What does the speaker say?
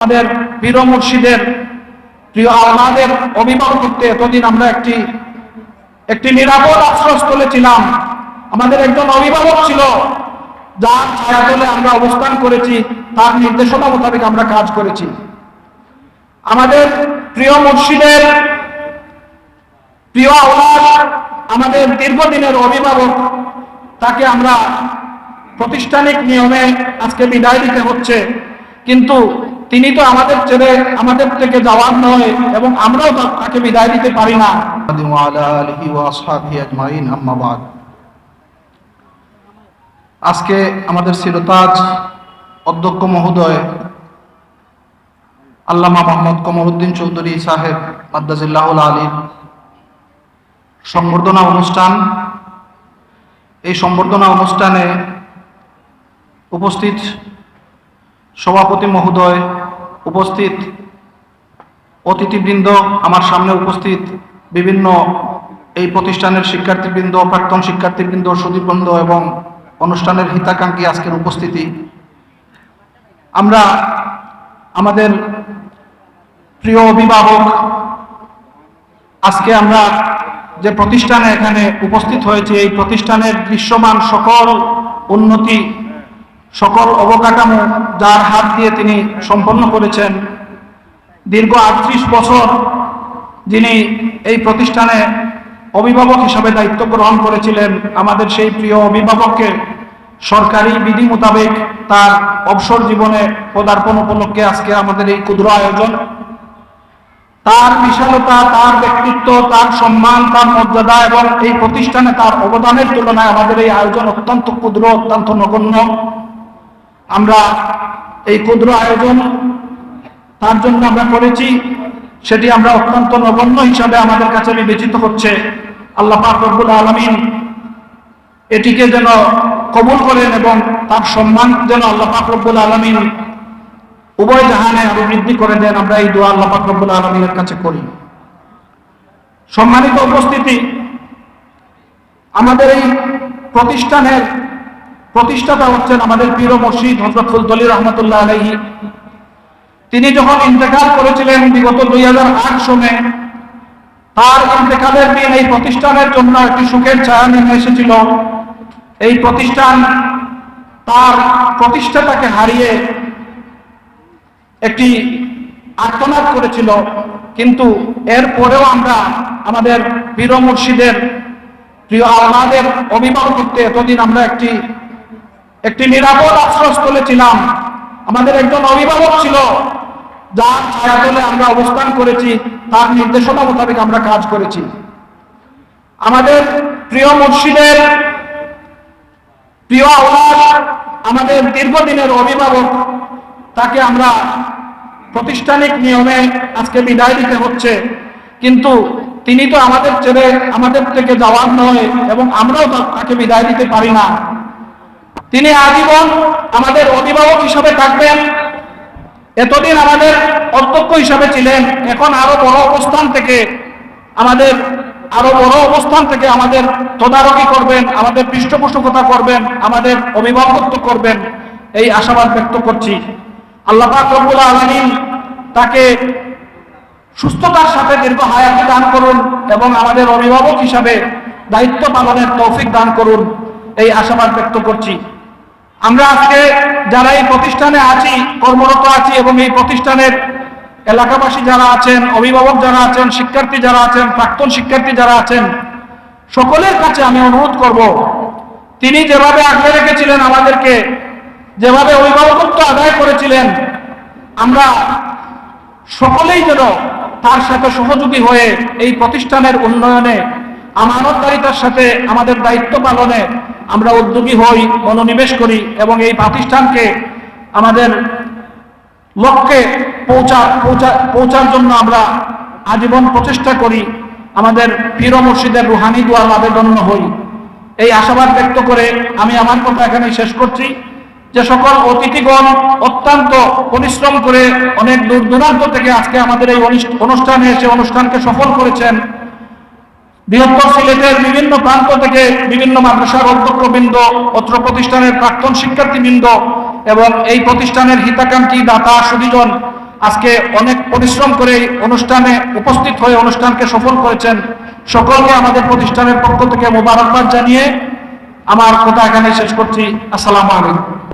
আমাদের বীর মুর্শিদের, প্রিয় আমাদের অভিভাবকত্বে এতদিন আমরা একটি একটি নিরাপদ আশ্রয়স্থলে ছিলাম। আমাদের একজন অভিভাবক ছিল, যার ছায়াতলে আমরা অবস্থান করেছি, তার নির্দেশনা মোতাবেক আমরা কাজ করেছি। আমাদের প্রিয় মুর্শিদের, প্রিয় আওলাদ, আমাদের দীর্ঘদিনের অভিভাবক, তাকে আমরা প্রতিষ্ঠানিক নিয়মে আজকে বিদায় দিতে হচ্ছে। কিন্তু তিনি তো আমাদের ছেড়ে আমাদের থেকে যাওয়ার নয় এবং আমরাও তাকে বিদায় দিতে পারি না। আজকে আমাদের সিরতাজ অধ্যক্ষ মহোদয়, আল্লামা মোহাম্মদ কমরুদ্দিন চৌধুরী সাহেব মাদ্দাজিল্লাহ আলীর সম্বর্ধনা অনুষ্ঠান। এই সম্বর্ধনা অনুষ্ঠানে উপস্থিত সভাপতি মহোদয় উপস্থিত, অতিথিবৃন্দ আমার সামনে উপস্থিত, বিভিন্ন এই প্রতিষ্ঠানের শিক্ষার্থীবৃন্দ, প্রাক্তন শিক্ষার্থীবৃন্দ সুদীপবৃন্দ এবং অনুষ্ঠানের হিতাকাঙ্ক্ষী আজকের উপস্থিতি। আমরা আমাদের প্রিয় অভিভাবক, আজকে আমরা যে প্রতিষ্ঠানে এখানে উপস্থিত হয়েছে, এই প্রতিষ্ঠানের দৃশ্যমান সকল উন্নতি সকল অবকাঠামো যার হাত দিয়ে তিনি সম্পন্ন করেছেন। দীর্ঘ আটত্রিশ বছর যিনি এই প্রতিষ্ঠানে অভিভাবক হিসাবে দায়িত্ব গ্রহণ করেছিলেন, আমাদের সেই প্রিয় অভিভাবককে সরকারি বিধি মোতাবেক তার অবসর জীবনে পদার্পণ উপলক্ষে আজকে আমাদের এই ক্ষুদ্র আয়োজন। তার বিশালতা, তার ব্যক্তিত্ব, তার সম্মান, তার মর্যাদা এবং এই প্রতিষ্ঠানে তার অবদানের তুলনায় আমাদের এই আয়োজন অত্যন্ত ক্ষুদ্র, অত্যন্ত নগণ্য। আমরা এই ক্ষুদ্র আয়োজন তার জন্য আমরা করেছি। সেটি আমরা অত্যন্ত নগণ্য হিসাবে আমাদের কাছে বিবেচিত হচ্ছে। আল্লাহ পাক রব্বুল আলমিন এটিকে যেন কবুল করেন এবং তার সম্মান যেন আল্লাহ পাক রব্বুল আলমিন উভয় জাহানে আরও বৃদ্ধি করে দেন, আমরা এই দোয়া আল্লাহ পাক রব্বুল আলমিনের কাছে করি। সম্মানিত উপস্থিতি, আমাদের এই প্রতিষ্ঠানের প্রতিষ্ঠাতা হচ্ছেন আমাদের পীর মসজিদ হজরত ফুলতলি রহমতুল্লাহ আলহী তিনি যখন ইন্তেকাল করেছিলেন বিগত দুই হাজার আট সনে, তার ইন্তেকালের দিন এই প্রতিষ্ঠানের জন্য একটি সুখের ছায়া নেমে এসেছিল। এই প্রতিষ্ঠান তার প্রতিষ্ঠাটাকে হারিয়ে একটি আর্তনাদ করেছিল। কিন্তু এর পরেও আমরা আমাদের পীর মুর্শিদের প্রিয় আমাদের অভিভাবকত্বে এতদিন আমরা একটি একটি নিরাপদ আশ্রয়স্থলে ছিলাম। আমাদের একজন অভিভাবক ছিল, যার ছায়াতলে আমরা অবস্থান করেছি, তার নির্দেশনা মোতাবেক আমরা কাজ করেছি। আমাদের প্রিয় মুর্শিদের প্রিয় আওলাদ আমাদের দীর্ঘদিনের অভিভাবক, তাকে আমরা প্রতিষ্ঠানিক নিয়মে আজকে বিদায় দিতে হচ্ছে। কিন্তু তিনি তো আমাদের ছেড়ে আমাদের থেকে যাওয়ার নয় এবং আমরাও তাকে বিদায় দিতে পারি না। তিনি আজীবন আমাদের অভিভাবক হিসাবে থাকবেন। এতদিন আমাদের অধ্যক্ষ হিসাবে ছিলেন, এখন আরও বড় অবস্থান থেকে আমাদের, আরও বড় অবস্থান থেকে আমাদের তদারকি করবেন, আমাদের পৃষ্ঠপোষকতা করবেন, আমাদের অভিভাবকত্ব করবেন, এই আশাবাদ ব্যক্ত করছি। আল্লাহ রব্বুল আলামিন তাকে সুস্থতার সাথে দীর্ঘ হায়াতি দান করুন এবং আমাদের অভিভাবক হিসাবে দায়িত্ব পালনের তৌফিক দান করুন, এই আশাবাদ ব্যক্ত করছি। আমরা আজকে যারা এই প্রতিষ্ঠানে আছি, কর্মরত আছি এবং এই প্রতিষ্ঠানের এলাকাবাসী যারা আছেন, অভিভাবক যারা আছেন, শিক্ষার্থী যারা আছেন, প্রাক্তন শিক্ষার্থী যারা আছেন, সকলের কাছে আমি অনুরোধ করব, তিনি যেভাবে আগলে রেখেছিলেন আমাদেরকে, যেভাবে অভিভাবকত্ব আদায় করেছিলেন, আমরা সকলেই যেন তার সাথে সহযোগী হয়ে এই প্রতিষ্ঠানের উন্নয়নে, আমানতদারিতার সাথে আমাদের দায়িত্ব পালনে আমরা উদ্যোগী হই, মনোনিবেশ করি এবং এই প্রতিষ্ঠানকে আমাদের লক্ষ্যে পৌঁছা পৌঁছা, পৌঁছার জন্য আমরা আজীবন প্রচেষ্টা করি আমাদের পীর মুর্শিদের রুহানি দোয়ার আবেদন হই। এই আশাবাদ ব্যক্ত করে আমি আমার কথা এখানে শেষ করছি। যে সকল অতিথিগণ অত্যন্ত পরিশ্রম করে অনেক দূর দূরান্ত থেকে আজকে আমাদের এই অনুষ্ঠানে এসে অনুষ্ঠানকে সফল করেছেন বৃহত্তর সিলেটের বিভিন্ন প্রান্ত থেকে বিভিন্ন মাদ্রাসার অধ্যক্ষবৃন্দ অত্র প্রতিষ্ঠানের প্রাক্তন শিক্ষার্থীবৃন্দ এবং এই প্রতিষ্ঠানের হিতাকাঙ্ক্ষী দাতা সুদীজন আজকে অনেক পরিশ্রম করে অনুষ্ঠানে উপস্থিত হয়ে অনুষ্ঠানকে সফল করেছেন। সকলকে আমাদের প্রতিষ্ঠানের পক্ষ থেকে মোবারকবাদ জানিয়ে আমার কথা এখানে শেষ করছি। আসসালামু আলাইকুম।